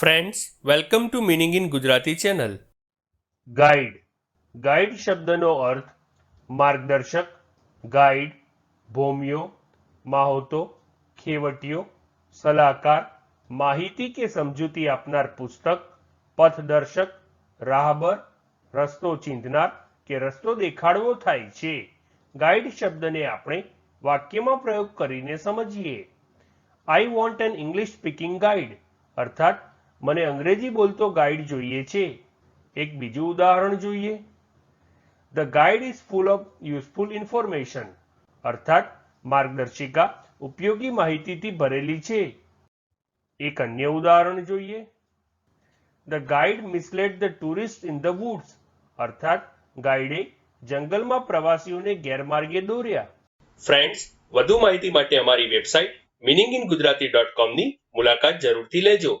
Friends welcome to meaning in Gujarati channel guide guide શબ્દનો અર્થ માર્ગદર્શક ગાઈડ ભોમિયો, માહોતો ખેવટીયો સલાહકાર, માહિતી કે સમજૂતી આપનાર પુસ્તક, પથદર્શક, રાહબર, રસ્તો ચીંધનાર કે રસ્તો દેખાડવો થાય છે. ગાઈડ શબ્દને આપણે વાક્યમાં પ્રયોગ કરીને સમજીએ. I want an English speaking guide અર્થાત મને અંગ્રેજી બોલતો ગાઈડ જોઈએ છે. એક બીજું ઉદાહરણ જોઈએ. The guide is full of useful information અર્થાત માર્ગદર્શિકા ઉપયોગી માહિતીથી ભરેલી છે. એક અન્ય ઉદાહરણ જોઈએ. The guide misled the tourist in the woods અર્થાત ગાઈડે જંગલમાં પ્રવાસીઓને ગેરમાર્ગે દોર્યા. ફ્રેન્ડ્સ વધુ માહિતી માટે અમારી website meaning in Gujarati dot કોમની મુલાકાત જરૂરથી લેજો.